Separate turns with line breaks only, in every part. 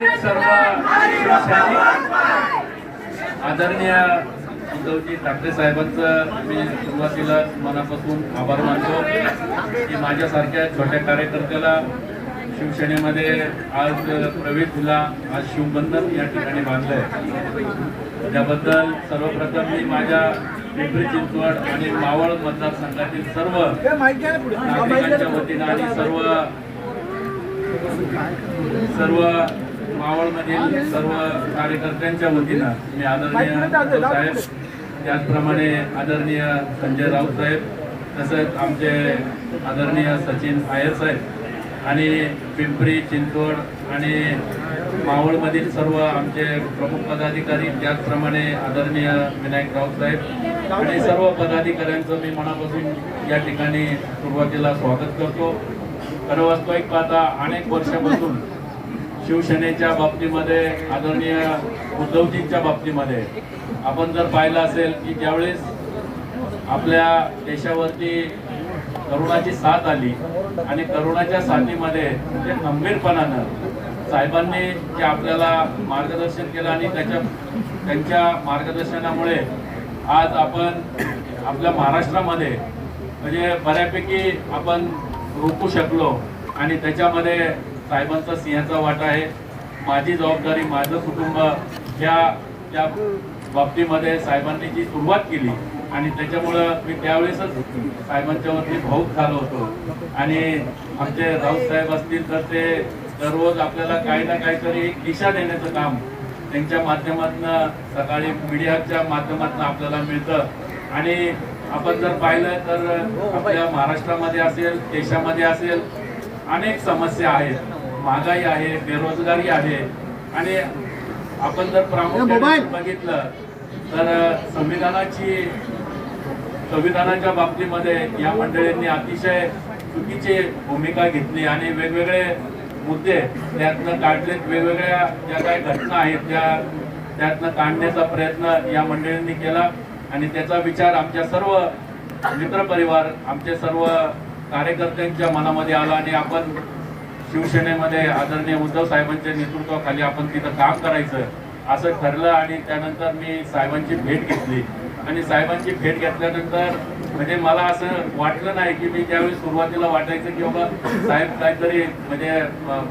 सर्व आदरणीय उद्धवजी ठाकरे साहेबांचं मी सुरुवातीला मनापासून आभार मानतो की माझ्यासारख्या छोट्या कार्यकर्त्याला शिवसेनेमध्ये आज प्रवेश दिला आज शिवबंधन या ठिकाणी बांधलंय. त्याबद्दल सर्वप्रथम मी माझ्या पिंपरी चिंचवड आणि मावळ मतदारसंघातील सर्व नागरिकांच्या वतीनं आणि सर्व सर्व मावळमधील सर्व कार्यकर्त्यांच्या वतीनं मी आदरणीय साहेब त्याचप्रमाणे आदरणीय संजय राऊत साहेब तसंच आमचे आदरणीय सचिन आयर साहेब आणि पिंपरी चिंचवड आणि मावळमधील सर्व आमचे प्रमुख पदाधिकारी त्याचप्रमाणे आदरणीय विनायक राऊत साहेब आणि सर्व पदाधिकाऱ्यांचं मी मनापासून या ठिकाणी सुरुवातीला स्वागत करतो. खरं वास्तविक पाहता अनेक वर्षापासून शिवसेनेच्या बाबतीमध्ये आदरणीय उद्धवजींच्या बाबतीमध्ये आपण जर पाहिलं असेल की ज्यावेळेस आपल्या देशावरती करोनाची साथ आली आणि करोनाच्या साथीमध्ये ते गंभीरपणानं साहेबांनी जे आपल्याला मार्गदर्शन केलं आणि त्याच्या त्यांच्या मार्गदर्शनामुळे आज आपण आपल्या महाराष्ट्रामध्ये म्हणजे बऱ्यापैकी आपण रोखू शकलो आणि त्याच्यामध्ये साहेबांचा सिंहाचा वाटा आहे. माझी जबाबदारी माझं कुटुंब ह्या त्या बाबतीमध्ये साहेबांनी जी सुरुवात केली आणि त्याच्यामुळं मी त्यावेळेसच साहेबांच्या वरती भाऊक झालो होतो. आणि आमचे राऊत साहेब असतील तर ते दररोज आपल्याला काही ना काहीतरी दिशा देण्याचं काम त्यांच्या माध्यमातून सकाळी मीडियाच्या माध्यमातून आपल्याला मिळतं. आणि आपण जर पाहिलं तर आपल्या महाराष्ट्रामध्ये असेल देशामध्ये असेल अनेक समस्या आहेत. महागाई आहे बेरोजगारी आहे. आणि आपण जर प्रामुख्याने बघितलं तर संविधानाची संविधानाच्या बाबतीमध्ये या मंडळींनी अतिशय चुकीची भूमिका घेतली आणि वेगवेगळे मुद्दे त्यातनं काढलेत. वेगवेगळ्या ज्या काही घटना आहेत त्या त्यातनं काढण्याचा प्रयत्न या मंडळींनी केला. आणि त्याचा विचार आमच्या सर्व मित्रपरिवार आमचे सर्व कार्यकर्त्यांच्या मनामध्ये आला आणि आपण शिवसेनेमध्ये आदरणीय उद्धव साहेबांच्या नेतृत्वाखाली आपण तिथं काम करायचं असं ठरलं आणि त्यानंतर मी साहेबांची भेट घेतली. आणि साहेबांची भेट घेतल्यानंतर म्हणजे मला असं वाटलं नाही की मी ज्यावेळी सुरुवातीला वाटायचं की बाबा साहेब काहीतरी म्हणजे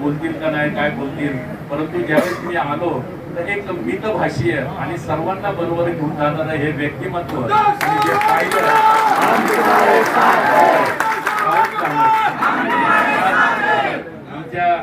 बोलतील का नाही काय बोलतील. परंतु ज्यावेळेस मी आलो तर एक मितभाषीय आणि सर्वांना बरोबर घेऊन जाणारं हे व्यक्तिमत्व आणि जे पाहिलं त्या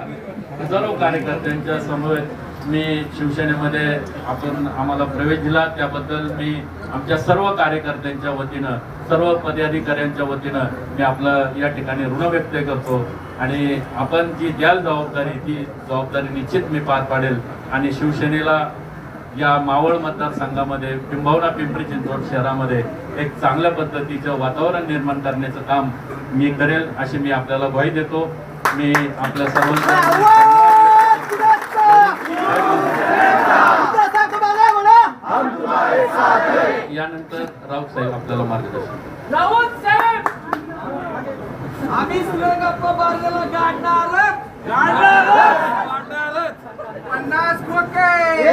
हजारो कार्यकर्त्यांच्या समवेत मी शिवसेनेमध्ये आपण आम्हाला प्रवेश दिला. त्याबद्दल मी आमच्या सर्व कार्यकर्त्यांच्या वतीनं सर्व पदाधिकाऱ्यांच्या वतीनं मी आपलं या ठिकाणी ऋण व्यक्त करतो. आणि आपण जी द्याल जबाबदारी ती जबाबदारी निश्चित मी पार पाडेल. आणि शिवसेनेला या मावळ मतदारसंघामध्ये पिंभावना पिंपरी चिंचवड शहरामध्ये एक चांगल्या पद्धतीचं वातावरण निर्माण करण्याचं काम मी करेल अशी मी आपल्याला ग्वाही देतो. मी आपल्या सर्वांच्या यानंतर राऊत साहेब आपल्याला मार्गदर्शन
राऊत साहेब! आम्ही गप्पा बारगेला गाडणार गाडणार पन्नास खोके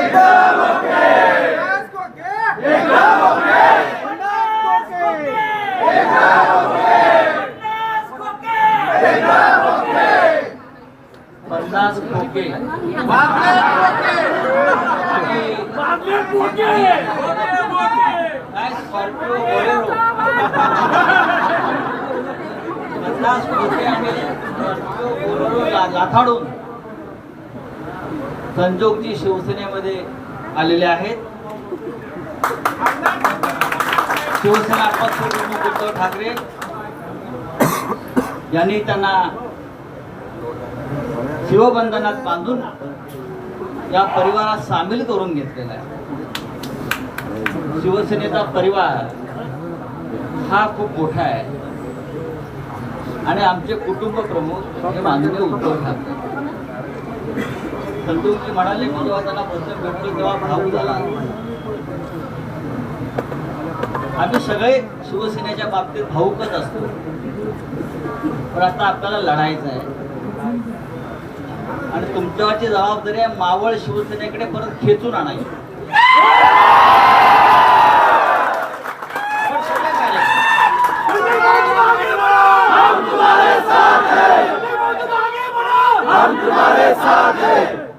पन्नास खोके पन्नास खोके
पन्नास खोके
बापरे.
स्कॉर्पिओ बोलेरो पन्नास स्कॉर्पिओ बोलेरो लाथाडून संजोगजी शिवसेनेमध्ये आलेले आहेत. शिवसेना पक्ष प्रमुख उद्धव ठाकरे. यांनी त्यांना शिवबंधनात बांधून या परिवारात सामील करून घेतलेला आहे. शिवसेनेचा परिवार हा खूप मोठा आहे. आणि आमचे कुटुंब प्रमुख हे माननीय उद्धव ठाकरे. संतोषजी म्हणाले की जेव्हा त्यांना पुस्तक भेटलो तेव्हा भाऊ झाला? आम्ही सगळे शिवसेनेच्या बाबतीत भाऊकच असतो. पण आता आपल्याला लढायचं आहे. आणि तुमच्यावरची जबाबदारी आहे मावळ शिवसेनेकडे परत खेचून आणायची.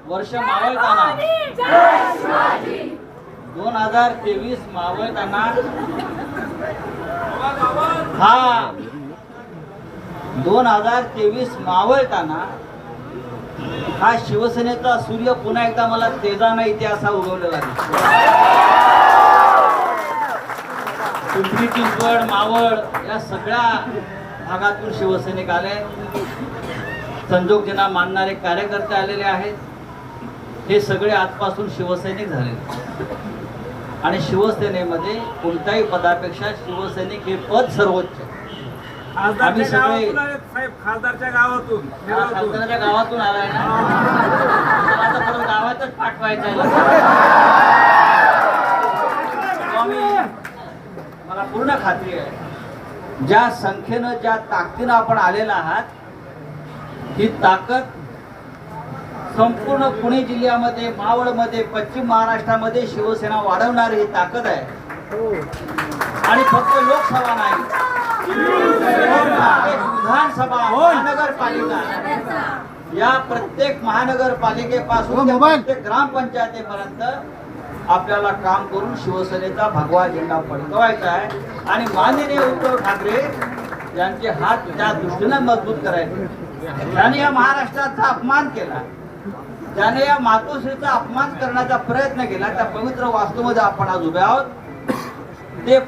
वर्ष मावळताना दोन हजार तेवीस मावळताना हा. दोन हजार तेवीस मावळताना हा शिवसेनेचा सूर्य पुन्हा एकदा मला तेजाना इथे असा उगवलेला पिंपरी चिंचवड मावळ या सगळ्या भागातून शिवसैनिक आले. संजोग मानणारे कार्यकर्ते आलेले आहेत. हे सगळे आजपासून शिवसैनिक झाले आणि शिवसेनेमध्ये कोणत्याही पदापेक्षा शिवसैनिक हे पद सर्वोच्च आहे. आम्ही
खासदारच्या
सगळे-
गावातून आले साहेब खासदारच्या गावातून
हा
नेरळातून.
खासदाराच्या गावातून आलाय ना? त्याला आता परत गावातच पाठवायचं आहे. मला पूर्ण खात्री आहे. ज्या संख्येनं ज्या ताकदीनं आपण आलेला आहात ही ताकद संपूर्ण पुणे जिल्ह्यामध्ये मावळमध्ये पश्चिम महाराष्ट्रामध्ये शिवसेना वाढवणारी ही ताकद आहे. आणि फक्त लोकसभा नाही. विधानसभा महानगरपालिका या प्रत्येक महानगरपालिकेपासून ते प्रत्येक ग्रामपंचायतीपर्यंत आपल्याला काम करून शिवसेनेचा भगवा झेंडा फडकवायचा आहे. आणि माननीय उद्धव ठाकरे यांचे हात त्या दृष्टीने मजबूत करायचे. त्यांनी या महाराष्ट्राचा अपमान केला ज्याने या मातोश्रीचा अपमान करण्याचा प्रयत्न केला त्या पवित्र वास्तूमध्ये आपण आज उभे आहोत. ते